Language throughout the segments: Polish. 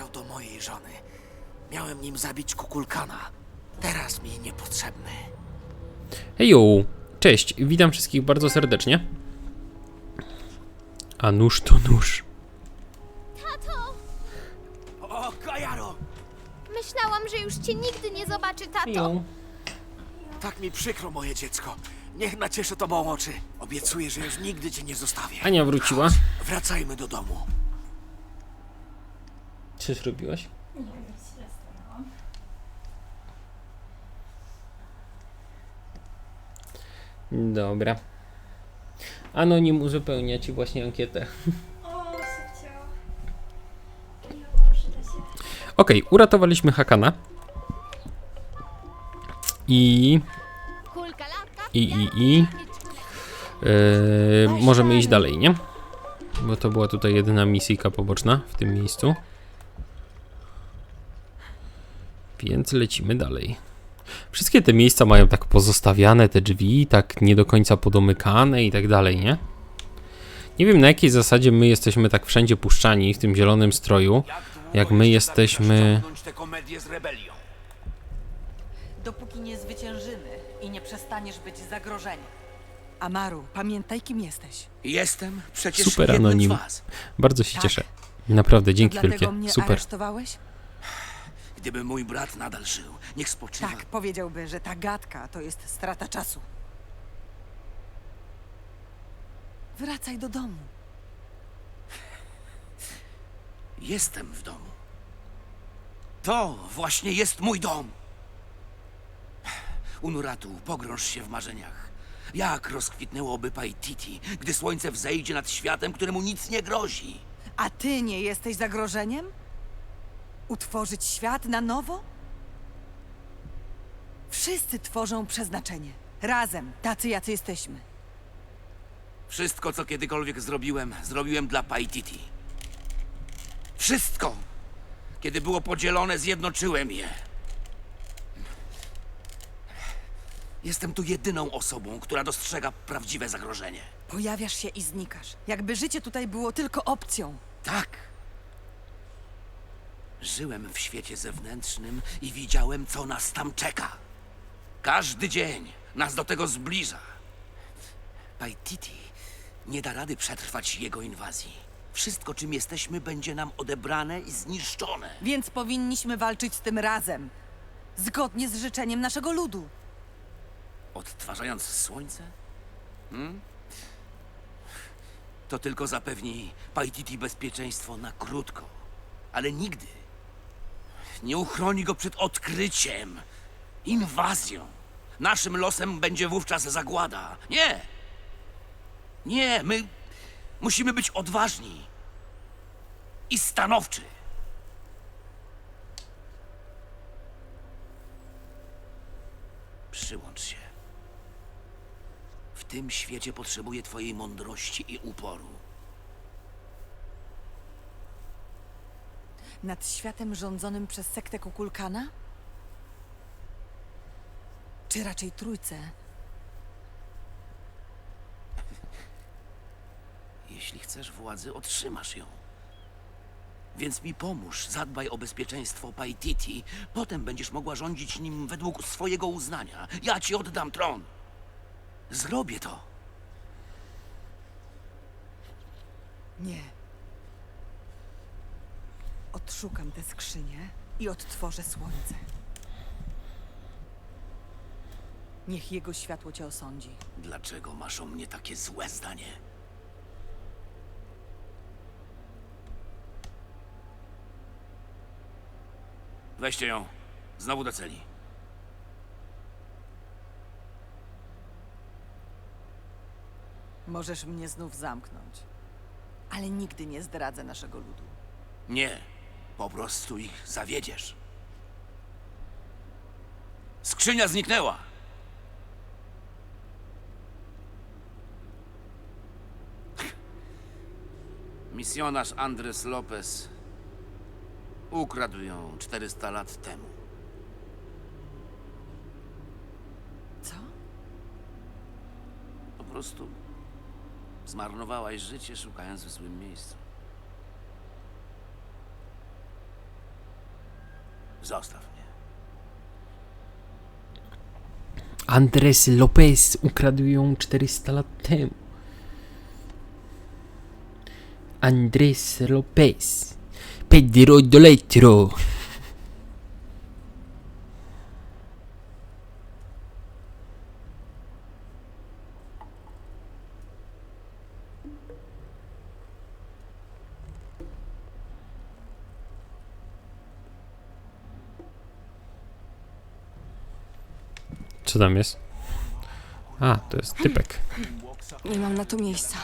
należał do mojej żony. Miałem nim zabić kukulkana. Teraz mi niepotrzebny. Hejo! Cześć, witam wszystkich bardzo serdecznie. A nóż to nóż. Tato! O, Kajaro! Myślałam, że już cię nigdy nie zobaczy, tato. Tak mi przykro, moje dziecko. Niech nacieszę tobą oczy. Obiecuję, że już nigdy cię nie zostawię. Ania wróciła. Chodź, wracajmy do domu. Co zrobiłaś? Dobra. Anonim uzupełnia ci właśnie ankietę. O, szybcio. Miło, przyda się. Okej, uratowaliśmy Hakana. I. Kulka latka, I, i, i. Yy, możemy iść dalej, nie? Bo to była tutaj jedyna misja poboczna w tym miejscu. Więc lecimy dalej. Wszystkie te miejsca mają tak pozostawiane te drzwi, tak nie do końca podomykane i tak dalej, nie? Nie wiem na jakiej zasadzie my jesteśmy tak wszędzie puszczani w tym zielonym stroju, jak my jesteśmy... tę komedię z rebelią. dopóki nie zwyciężymy i nie przestaniesz być zagrożeniem. Amaru, pamiętaj, kim jesteś. Jestem przecież Super anonim. z was. Bardzo się Tak. cieszę. Naprawdę, dzięki Dlatego wielkie. mnie Super. aresztowałeś? Gdyby mój brat nadal żył, niech spoczywa. Tak, powiedziałby, że ta gadka to jest strata czasu. Wracaj do domu. Jestem w domu. To właśnie jest mój dom. Unuratu, pogrąż się w marzeniach. Jak rozkwitnęłoby Paititi, gdy słońce wzejdzie nad światem, któremu nic nie grozi? A ty nie jesteś zagrożeniem? Utworzyć świat na nowo? Wszyscy tworzą przeznaczenie. Razem, tacy jacy jesteśmy. Wszystko, co kiedykolwiek zrobiłem, zrobiłem dla Paititi. Wszystko! Kiedy było podzielone, zjednoczyłem je. Jestem tu jedyną osobą, która dostrzega prawdziwe zagrożenie. Pojawiasz się i znikasz. Jakby życie tutaj było tylko opcją. Tak. Żyłem w świecie zewnętrznym i widziałem, co nas tam czeka. Każdy dzień nas do tego zbliża. Paititi nie da rady przetrwać jego inwazji. Wszystko, czym jesteśmy, będzie nam odebrane i zniszczone. Więc powinniśmy walczyć z tym razem. Zgodnie z życzeniem naszego ludu. Odtwarzając słońce? Hmm? To tylko zapewni Paititi bezpieczeństwo na krótko, ale nigdy nie uchroni go przed odkryciem, inwazją. Naszym losem będzie wówczas zagłada. Nie! Nie, my musimy być odważni i stanowczy. Przyłącz się. W tym świecie potrzebuję twojej mądrości i uporu. Nad światem rządzonym przez sektę Kukulkana? Czy raczej trójcę? Jeśli chcesz władzy, otrzymasz ją. Więc mi pomóż, zadbaj o bezpieczeństwo Paititi. Potem będziesz mogła rządzić nim według swojego uznania. Ja ci oddam tron. Zrobię to. Nie. Odszukam tę skrzynię i odtworzę słońce. Niech jego światło cię osądzi. Dlaczego masz o mnie takie złe zdanie? Weźcie ją. Znowu do celi. Możesz mnie znów zamknąć, ale nigdy nie zdradzę naszego ludu. Nie, po prostu ich zawiedziesz. Skrzynia zniknęła. Misjonarz Andres Lopez ukradł ją 400 lat temu. Co? Po prostu zmarnowałaś życie szukając w złym miejscu. Zostaw mnie. Andres Lopez ukradł ją 400 lat temu. Andres Lopez. Pedro Doletro. Co tam jest? A, to jest typek. Nie mam na to miejsca.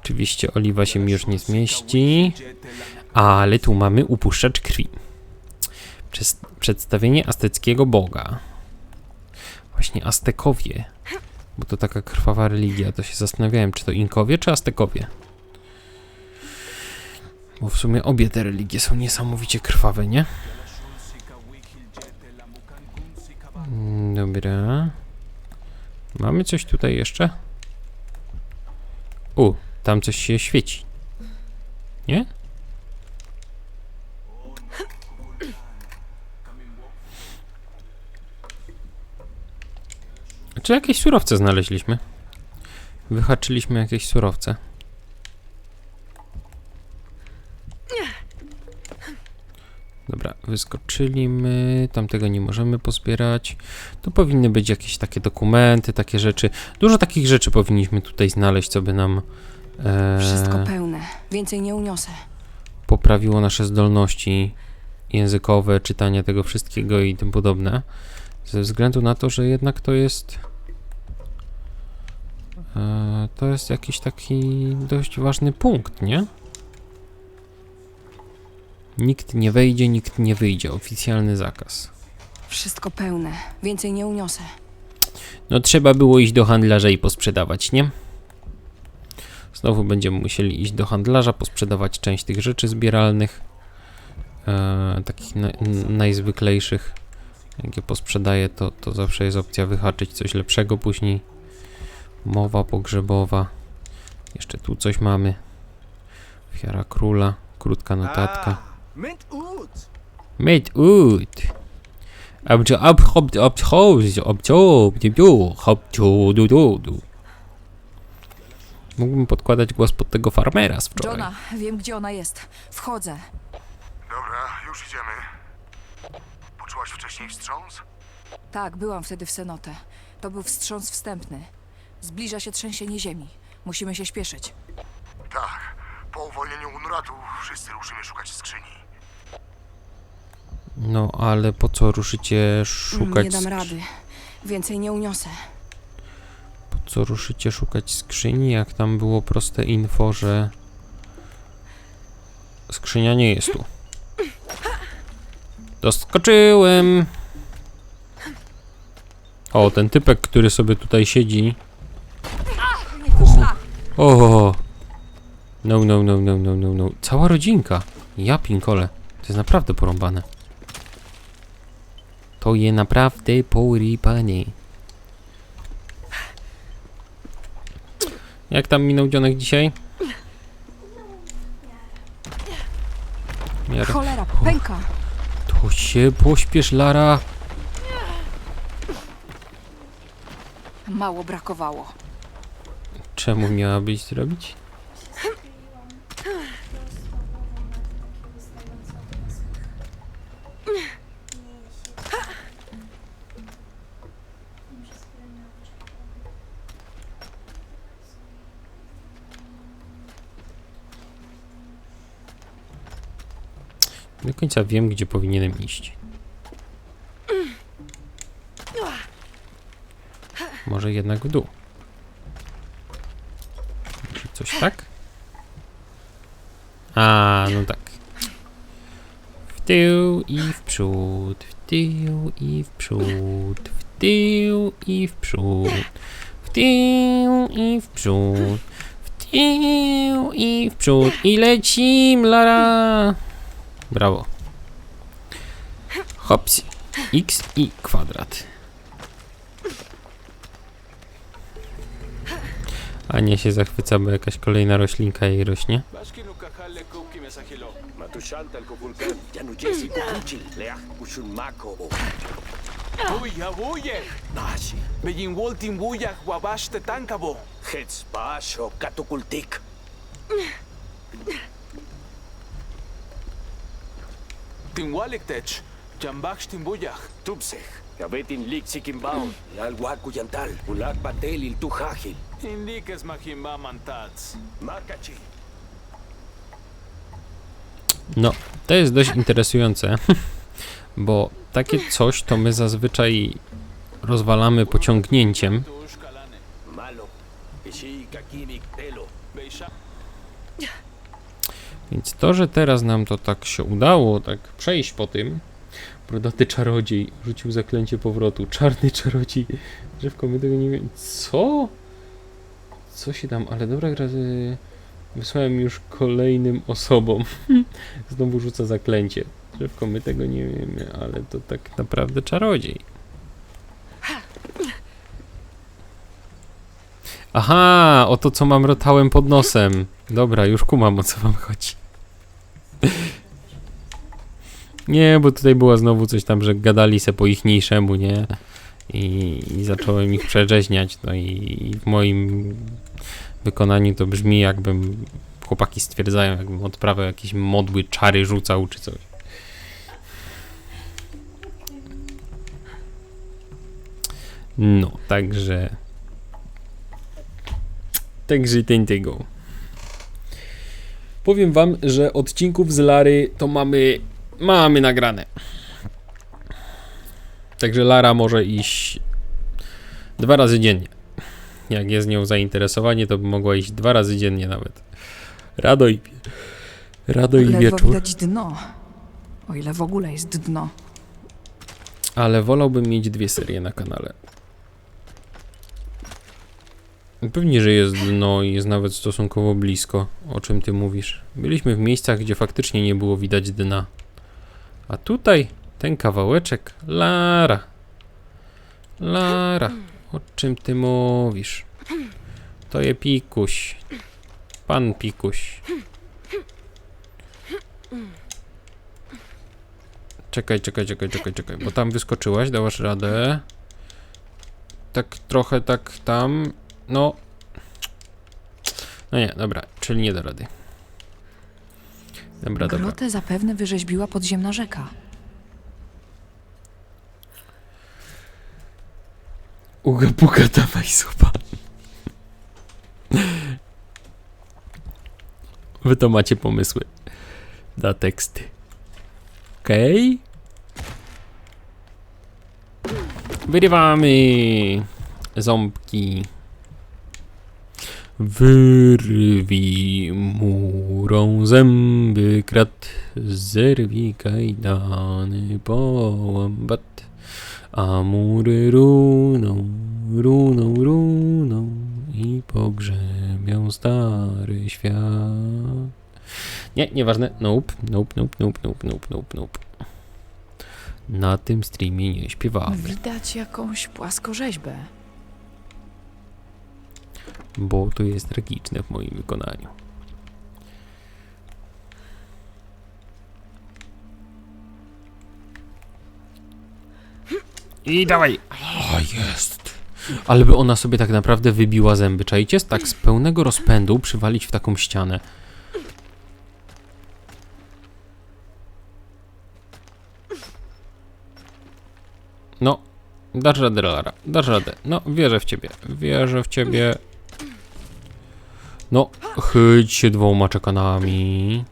Oczywiście oliwa się mi już nie zmieści, ale tu mamy upuszczacz krwi. Przez przedstawienie azteckiego boga. Właśnie Aztekowie. Bo to taka krwawa religia, to się zastanawiałem, czy to Inkowie, czy Aztekowie. Bo w sumie obie te religie są niesamowicie krwawe, nie? Dobra. Mamy coś tutaj jeszcze? U, tam coś się świeci. Nie? Czy jakieś surowce znaleźliśmy? Wyhaczyliśmy jakieś surowce. Dobra, wyskoczyli my, tamtego nie możemy pozbierać. Tu powinny być jakieś takie dokumenty, takie rzeczy. Dużo takich rzeczy powinniśmy tutaj znaleźć, co by nam e, Wszystko pełne. Więcej nie uniosę. poprawiło nasze zdolności językowe, czytania tego wszystkiego i tym podobne. Ze względu na to, że jednak to jest. E, to jest jakiś taki dość ważny punkt, nie? Nikt nie wejdzie, nikt nie wyjdzie. Oficjalny zakaz. Wszystko pełne. Więcej nie uniosę. No trzeba było iść do handlarza i posprzedawać, nie? Znowu będziemy musieli iść do handlarza, posprzedawać część tych rzeczy zbieralnych. E, takich na, n- najzwyklejszych. Jak je posprzedaję, to, to zawsze jest opcja wyhaczyć coś lepszego później. Mowa pogrzebowa. Jeszcze tu coś mamy. Ofiara króla. Krótka notatka. Mint ut! Mate ut. Abjo ab hop ab hos ab to du hop tu du du du. Mógłbym podkładać głos pod tego farmera z wczoraj. Johna, wiem gdzie ona jest. Wchodzę. Dobra, już idziemy. Poczułaś wcześniej wstrząs? Tak, byłam wtedy w Senotę. To był wstrząs wstępny. Zbliża się trzęsienie ziemi. Musimy się śpieszyć. Tak. Po uwolnieniu Unratu wszyscy ruszymy szukać skrzyni. No ale po co ruszycie szukać Nie dam skrzy- rady. Więcej nie uniosę. Po co ruszycie szukać skrzyni, jak tam było proste info, że skrzynia nie jest tu. Doskoczyłem. O, ten typek, który sobie tutaj siedzi. O. No, no, no, no, no, no, no. Cała rodzinka. Ja pinkole. To jest naprawdę porąbane. To je naprawdę porąbane. Jak tam minął dzionek dzisiaj? Miarę. Cholera, pęka. To się pośpiesz, Lara. Mało brakowało. Czemu miałabyś zrobić? Końca wiem, gdzie powinienem iść. Może jednak w dół. Coś tak? A, no tak. W tył i w przód, w tył i w przód, w tył i w przód, w tył i w przód, w tył i w przód i lecim, Lara! Brawo. Hops, x i kwadrat. Ania się zachwyca, bo jakaś kolejna roślinka jej rośnie. Beyin woltin buyak wabash te Basho, Katukultik, Tinwalek tech. Jambaksh tin buyak. Tupsech, Yabetin Lik Sikimbao, Yal Wakuyantal, Ulak Patel Il Tuhajil, Indikes mahimba mantats. Makachi, No, to jest dość interesujące, bo takie coś to my zazwyczaj rozwalamy pociągnięciem. Więc to, że teraz nam to tak się udało, tak przejść po tym, brodaty czarodziej rzucił zaklęcie powrotu, czarny czarodziej, drzewko, my tego nie wiem, co? Co się tam, ale dobra, gra, wysłałem już kolejnym osobom, znowu rzuca zaklęcie, drzewko, my tego nie wiemy, ale to tak naprawdę czarodziej. Aha, o to co mam rotałem pod nosem. Dobra, już kumam o co wam chodzi. Nie, bo tutaj było znowu coś tam, że gadali se po ichniejszemu, nie? I, i zacząłem ich przerzeźniać, no i, i w moim wykonaniu to brzmi jakbym, chłopaki stwierdzają, jakbym odprawiał jakieś modły, czary rzucał czy coś. No, także... Także ten tego. Powiem wam, że odcinków z Lary to mamy mamy nagrane. Także Lara może iść dwa razy dziennie. Jak jest nią zainteresowanie, to by mogła iść dwa razy dziennie nawet. Rado i Rado i Ledwo wieczór. widać dno. O ile w ogóle jest dno. Ale wolałbym mieć dwie serie na kanale. Pewnie, że jest dno i jest nawet stosunkowo blisko. O czym ty mówisz? Byliśmy w miejscach, gdzie faktycznie nie było widać dna. A tutaj ten kawałeczek. Lara. Lara. O czym ty mówisz? To je pikuś. Pan pikuś. Czekaj, czekaj, czekaj, czekaj, czekaj, bo tam wyskoczyłaś, dałaś radę. Tak trochę tak tam. No. No nie, dobra, czyli nie da rady. Dobra, dobra. Grotę zapewne wyrzeźbiła podziemna rzeka. Uga puga, dawaj suba. Wy to macie pomysły na teksty. Okej. Wyrywamy ząbki. Wyrwij murą zęby krat, zerwij kajdany połambat, a mury runą, runą, runą i pogrzebią stary świat. Nie, nieważne. Nope, nope, nope, nope, nope, nope, nope, nope. Na tym streamie nie śpiewamy. Widać jakąś płaskorzeźbę. Bo to jest tragiczne w moim wykonaniu. I dawaj! O, jest! Ale by ona sobie tak naprawdę wybiła zęby, czajcie? Tak z pełnego rozpędu przywalić w taką ścianę. No, dasz radę, Lara, dasz radę. No, wierzę w ciebie, wierzę w ciebie. No, chyć się dwoma czekanami.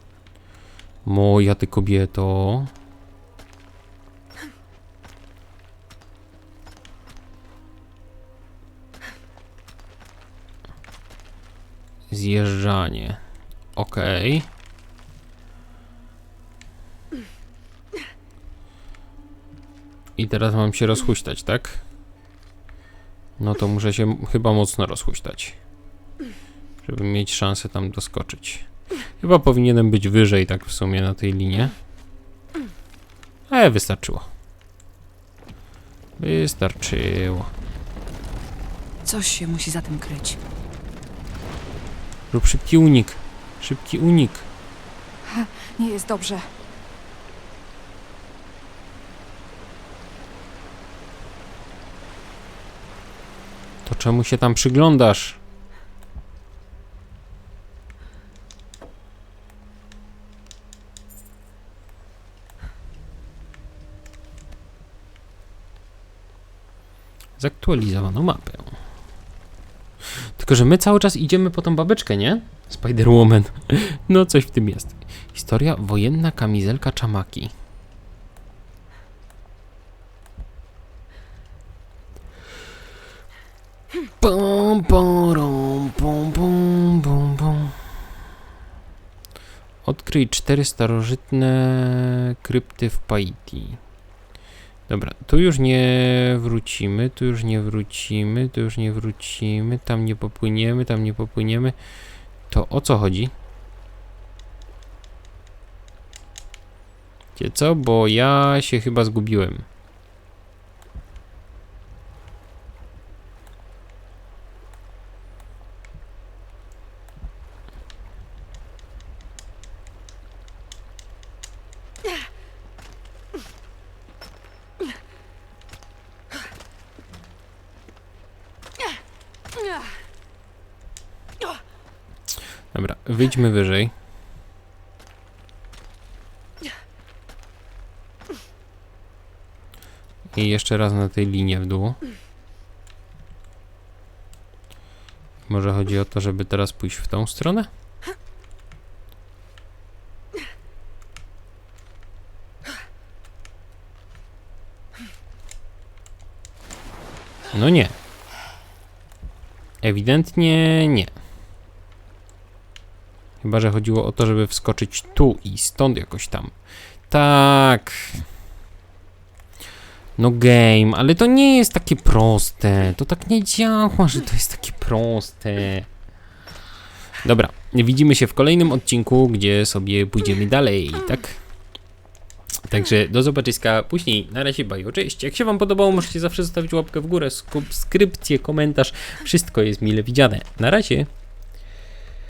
Moja ty kobieto. Zjeżdżanie. Okej. I teraz mam się rozhuśtać, tak? No to muszę się chyba mocno rozhuśtać żeby mieć szansę tam doskoczyć. Chyba powinienem być wyżej, tak w sumie, na tej linie. Ale wystarczyło. Wystarczyło. Coś się musi za tym kryć. Rób szybki unik. Szybki unik. Nie jest dobrze. To czemu się tam przyglądasz? Zaktualizowano mapę. Tylko, że my cały czas idziemy po tą babeczkę, nie? Spider-Woman. No, coś w tym jest. Historia wojenna kamizelka Czamaki. Pum, pum, pum, pum, pum, pum. Odkryj cztery starożytne krypty w Paiti. Dobra, tu już nie wrócimy, tu już nie wrócimy, tu już nie wrócimy, tam nie popłyniemy, tam nie popłyniemy. To o co chodzi? Wiecie co? Bo ja się chyba zgubiłem. Dobra, wyjdźmy wyżej. I jeszcze raz na tej linie w dół. Może chodzi o to, żeby teraz pójść w tą stronę? No nie. Ewidentnie nie. Chyba, że chodziło o to, żeby wskoczyć tu i stąd jakoś tam. Tak. No game, ale to nie jest takie proste. To tak nie działa, że to jest takie proste. Dobra, widzimy się w kolejnym odcinku, gdzie sobie pójdziemy dalej, tak? Także do zobaczyska później. Na razie, bye, cześć. Jak się wam podobało, możecie zawsze zostawić łapkę w górę, subskrypcję, komentarz. Wszystko jest mile widziane. Na razie.